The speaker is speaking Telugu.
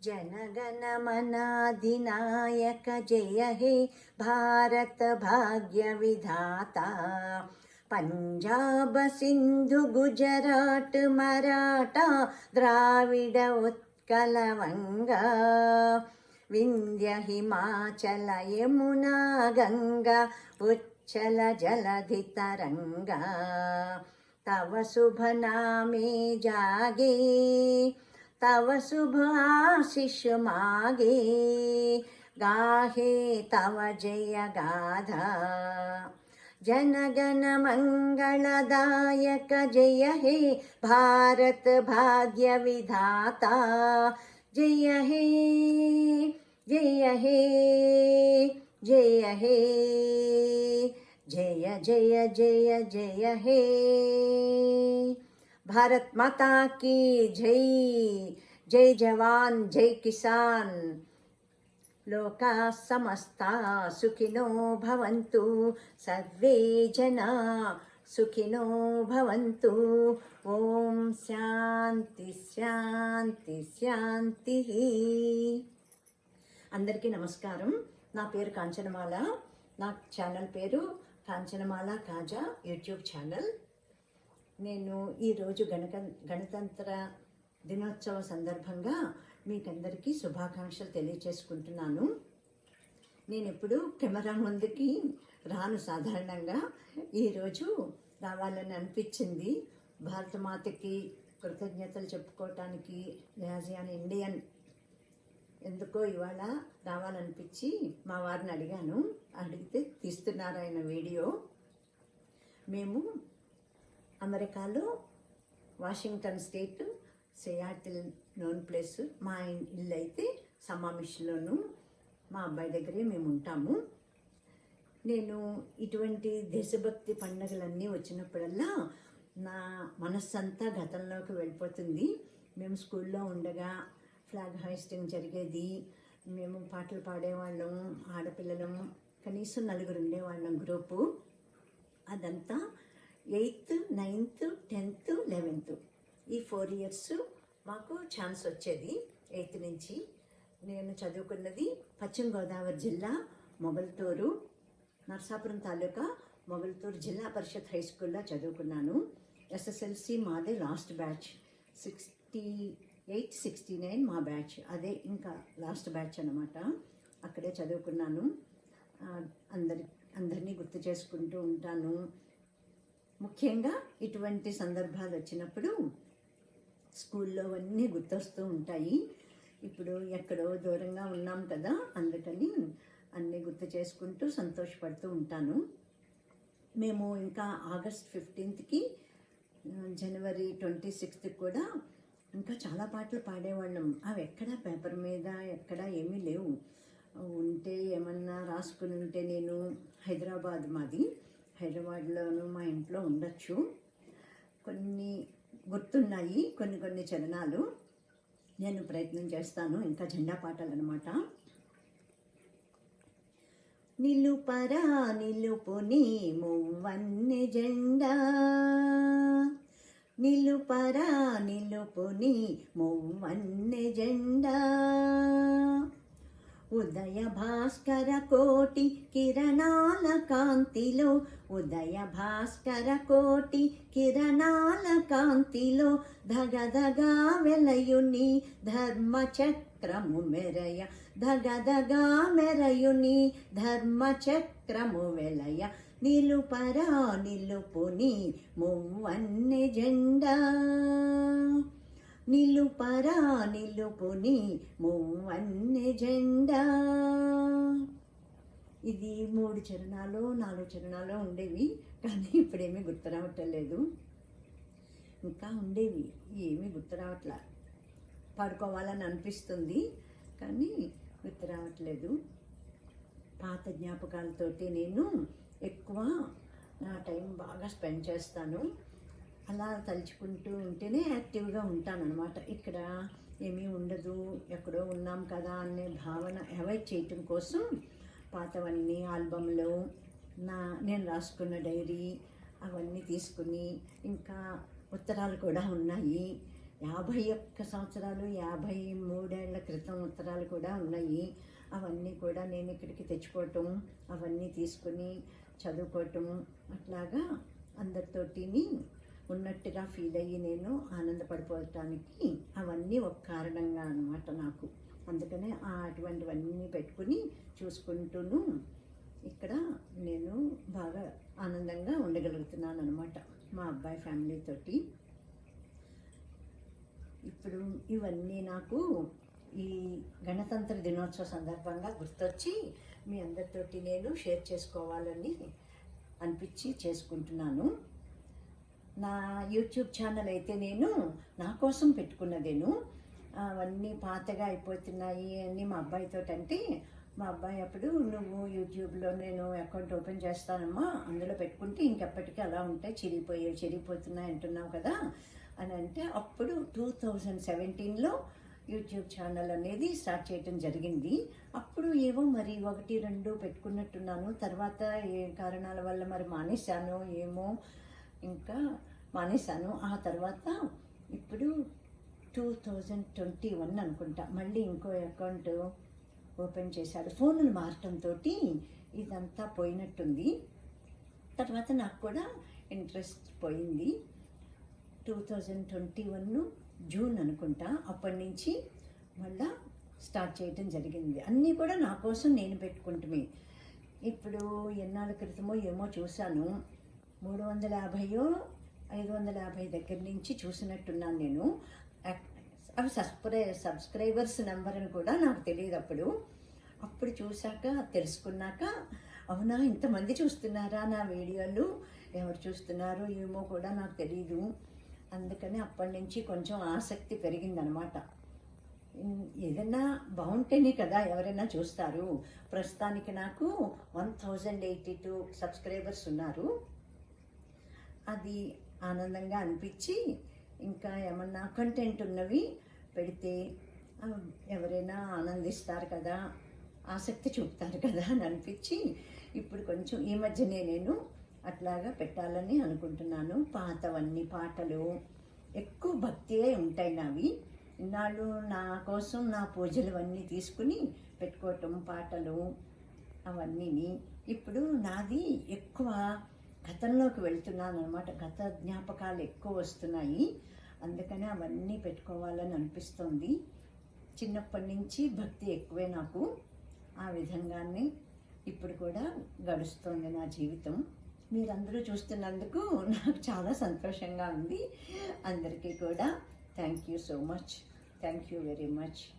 जनगणमनाधिनायक जय हे भारत भाग्यविधाता पञ्जाब सिन्धु गुजराट् मराठा द्राविड उत्कलवङ्गा विन्द्य हिमाचल यमुना गङ्गा उच्चल जलधितरङ्गा तव शुभ नामे जागे तव शुभ आशिष मागे। गाहे तव जय गाधा। जन जनगण मङ्गलदायक जय हे भारत भाग्य विधाता। जय हे जय हे जय हे। जय जय जय जय हे। భారత్ మాతాకి జై. జై జవాన్ జై కిసాన్. లోకా సమస్తా సుఖినో భవంతు. సర్వే జనా సుఖినో భవంతు. ఓం శాంతి శాంతి శాంతి. అందరికీ నమస్కారం. నా పేరు కాంచనమాల. నా ఛానల్ పేరు కాంచనమాల కాజా యూట్యూబ్ ఛానల్. నేను ఈరోజు గణక గణతంత్ర దినోత్సవ సందర్భంగా మీకందరికీ శుభాకాంక్షలు తెలియచేసుకుంటున్నాను. నేను ఎప్పుడు కెమెరా ముందుకి రాను సాధారణంగా. ఈరోజు రావాలని అనిపించింది. భారతమాతకి కృతజ్ఞతలు చెప్పుకోవటానికి యాజియాన్ ఇండియన్ ఎందుకో ఇవాళ రావాలనిపించి మా వారిని అడిగాను. అడిగితే తీస్తున్నారు ఆయన వీడియో. మేము అమెరికాలో Washington state Seattle known place. మా ఇల్లు అయితే సమావేశంలోను మా అబ్బాయి దగ్గరే మేము ఉంటాము నేను ఇటువంటి దేశభక్తి పండుగలన్నీ వచ్చినప్పుడల్లా నా మనస్సంతా గతంలోకి వెళ్ళిపోతుంది. మేము స్కూల్లో ఉండగా ఫ్లాగ్ హాయిస్టింగ్ జరిగేది. మేము పాటలు పాడేవాళ్ళం ఆడపిల్లలం కనీసం నలుగురు ఉండేవాళ్ళం గ్రూపు. అదంతా ఎయిత్ నైన్త్ టెన్త్ లెవెన్త్. ఈ ఫోర్ ఇయర్స్ మాకు ఛాన్స్ వచ్చేది ఎయిత్ నుంచి. నేను చదువుకున్నది పశ్చిమ గోదావరి జిల్లా మొగల్తూరు నర్సాపురం తాలూకా మొగల్తూరు జిల్లా పరిషత్ హై స్కూల్లో చదువుకున్నాను. ఎస్ఎస్ఎల్సి మాదే last batch. Sixty eight sixty nine మా బ్యాచ్. అదే ఇంకా లాస్ట్ బ్యాచ్ అనమాట అక్కడే చదువుకున్నాను. అందరి అందరినీ గుర్తు చేసుకుంటూ ఉంటాను. ముఖ్యంగా ఇటువంటి సందర్భాలు వచ్చినప్పుడు స్కూల్లో అన్నీ గుర్తొస్తూ ఉంటాయి. ఇప్పుడు ఎక్కడో దూరంగా ఉన్నాం కదా అందుకని అన్నీ గుర్తు చేసుకుంటూ సంతోషపడుతూ ఉంటాను. మేము ఇంకా ఆగస్ట్ ఫిఫ్టీన్త్కి జనవరి ట్వంటీ సిక్స్త్ కూడా ఇంకా చాలా పాటలు పాడేవాళ్ళం. అవి ఎక్కడ పేపర్ మీద ఎక్కడ ఏమీ లేవు. ఉంటే ఏమన్నా రాసుకుని ఉంటే నేను హైదరాబాద్ మాది. హైదరాబాద్లోను మా ఇంట్లో ఉండొచ్చు. కొన్ని గుర్తున్నాయి కొన్ని కొన్ని చరణాలు. నేను ప్రయత్నం చేస్తాను. ఇంకా జెండా పాటలు అనమాట నిలుపరా నిలుపుని మువ్వన్ని జెండా. నిలుపరా నిలుపుని మువ్వన్ని జెండా. ఉదయ భాస్కర కోటి కిరణాల కాంతిలో ఉదయ భాస్కర కోటి కిరణాల కాంతిలో ధగధగా వెలయుని ధర్మచక్రము మెరయ. ధగధగా మెరయుని ధర్మచక్రము వెలయ. నిలుపరా నిలుపుని మువ్వన్నె జెండా. నిలుపరా నిలుపుని మువ్వన్నె జెండా. ఇది మూడు చరణాలు నాలుగు చరణాలు ఉండేవి. కానీ ఇప్పుడేమీ గుర్తు రావటం లేదు ఇంకా ఉండేవి. ఏమీ గుర్తు రావట్లా పాడుకోవాలని అనిపిస్తుంది కానీ గుర్తు రావట్లేదు పాత జ్ఞాపకాలతోటి నేను ఎక్కువ నా టైం బాగా స్పెండ్ చేస్తాను. అలా తలుచుకుంటూ ఉంటేనే యాక్టివ్గా ఉంటానన్నమాట. ఇక్కడ ఏమీ ఉండదు ఎక్కడో ఉన్నాం కదా అనే భావన అవాయిడ్ చేయటం కోసం పాతవన్నీ ఆల్బంలో నా నేను రాసుకున్న డైరీ అవన్నీ తీసుకుని ఇంకా ఉత్తరాలు కూడా ఉన్నాయి. యాభై ఒక్క సంవత్సరాలు యాభై మూడేళ్ళ క్రితం ఉత్తరాలు కూడా ఉన్నాయి. అవన్నీ కూడా నేను ఇక్కడికి తెచ్చుకోవటం అవన్నీ తీసుకుని చదువుకోవటం అట్లాగా అందరితోటిని ఉన్నట్టుగా ఫీల్ అయ్యి నేను ఆనందపడిపోవటానికి అవన్నీ ఒక కారణంగా అనమాట నాకు. అందుకనే ఆ అటువంటివన్నీ పెట్టుకుని చూసుకుంటూను ఇక్కడ నేను బాగా ఆనందంగా ఉండగలుగుతున్నాను అనమాట మా అబ్బాయి ఫ్యామిలీతోటి ఇప్పుడు ఇవన్నీ నాకు ఈ గణతంత్ర దినోత్సవ సందర్భంగా గుర్తొచ్చి మీ అందరితోటి నేను షేర్ చేసుకోవాలని అనిపించి చేసుకుంటున్నాను. నా యూట్యూబ్ ఛానల్ అయితే నేను నా కోసం పెట్టుకున్నదేను. అవన్నీ పాతగా అయిపోతున్నాయి అని మా అబ్బాయితో అంటే మా అబ్బాయి అప్పుడు నువ్వు యూట్యూబ్లో నేను అకౌంట్ ఓపెన్ చేస్తానమ్మా అందులో పెట్టుకుంటే ఇంకెప్పటికీ అలా ఉంటాయి చిరిగిపోయి చిరిగిపోతున్నాయి అంటున్నావు కదా అని అంటే అప్పుడు టూ థౌజండ్ సెవెంటీన్లో యూట్యూబ్ ఛానల్ అనేది స్టార్ట్ చేయటం జరిగింది. అప్పుడు ఏవో మరి ఒకటి రెండు పెట్టుకున్నట్టున్నాను. తర్వాత ఏ కారణాల వల్ల మరి మానేశాను ఏమో ఇంకా మానేశాను. ఆ తర్వాత ఇప్పుడు టూ థౌజండ్ ట్వంటీ వన్ అనుకుంటా. మళ్ళీ ఇంకో అకౌంట్ ఓపెన్ చేశాడు ఫోన్లు మారటంతో ఇదంతా పోయినట్టుంది. తర్వాత నాకు కూడా ఇంట్రెస్ట్ పోయింది. Two thousand twenty one June అనుకుంటా. అప్పటి నుంచి మళ్ళా స్టార్ట్ చేయటం జరిగింది. అన్నీ కూడా నా కోసం నేను పెట్టుకుంటుమే ఇప్పుడు ఎన్నాళ్ళ క్రితమో ఏమో చూశాను. మూడు వందల యాభైయో ఐదు వందల యాభై దగ్గర నుంచి చూసినట్టున్నాను నేను. అవి సబ్స్క్రై సబ్స్క్రైబర్స్ నెంబర్ అని కూడా నాకు తెలియదు అప్పుడు అప్పుడు చూశాక తెలుసుకున్నాక అవునా ఇంతమంది చూస్తున్నారా నా వీడియోలు? ఎవరు చూస్తున్నారు ఏమో కూడా నాకు తెలియదు అందుకని అప్పటి నుంచి కొంచెం ఆసక్తి పెరిగిందనమాట. ఉమ్, ఏదైనా బాగుంటేనే కదా ఎవరైనా చూస్తారు. ప్రస్తుతానికి నాకు one thousand eighty two subscribers ఉన్నారు. అది ఆనందంగా అనిపించి ఇంకా ఏమన్నా కంటెంట్ ఉన్నవి పెడితే ఎవరైనా ఆనందిస్తారు కదా ఆసక్తి చూపుతారు కదా అని అనిపించి ఇప్పుడు కొంచెం ఈ మధ్యనే నేను అట్లాగా పెట్టాలని అనుకుంటున్నాను. పాతవన్నీ పాటలు ఎక్కువ భక్తియే ఉంటాయి నావి. ఇన్నాళ్ళు నా కోసం నా పూజలు అన్నీ తీసుకుని పెట్టుకోవటం పాటలు అవన్నీని ఇప్పుడు నాది ఎక్కువ గతంలోకి వెళ్తున్నాను అనమాట గత జ్ఞాపకాలు ఎక్కువ వస్తున్నాయి. అందుకని అవన్నీ పెట్టుకోవాలని అనిపిస్తుంది. చిన్నప్పటి నుంచి భక్తి ఎక్కువే నాకు. ఆ విధంగానే ఇప్పుడు కూడా గడుస్తుంది నా జీవితం. మీరందరూ చూస్తున్నందుకు నాకు చాలా సంతోషంగా ఉంది. అందరికీ కూడా thank you so much. Thank you very much.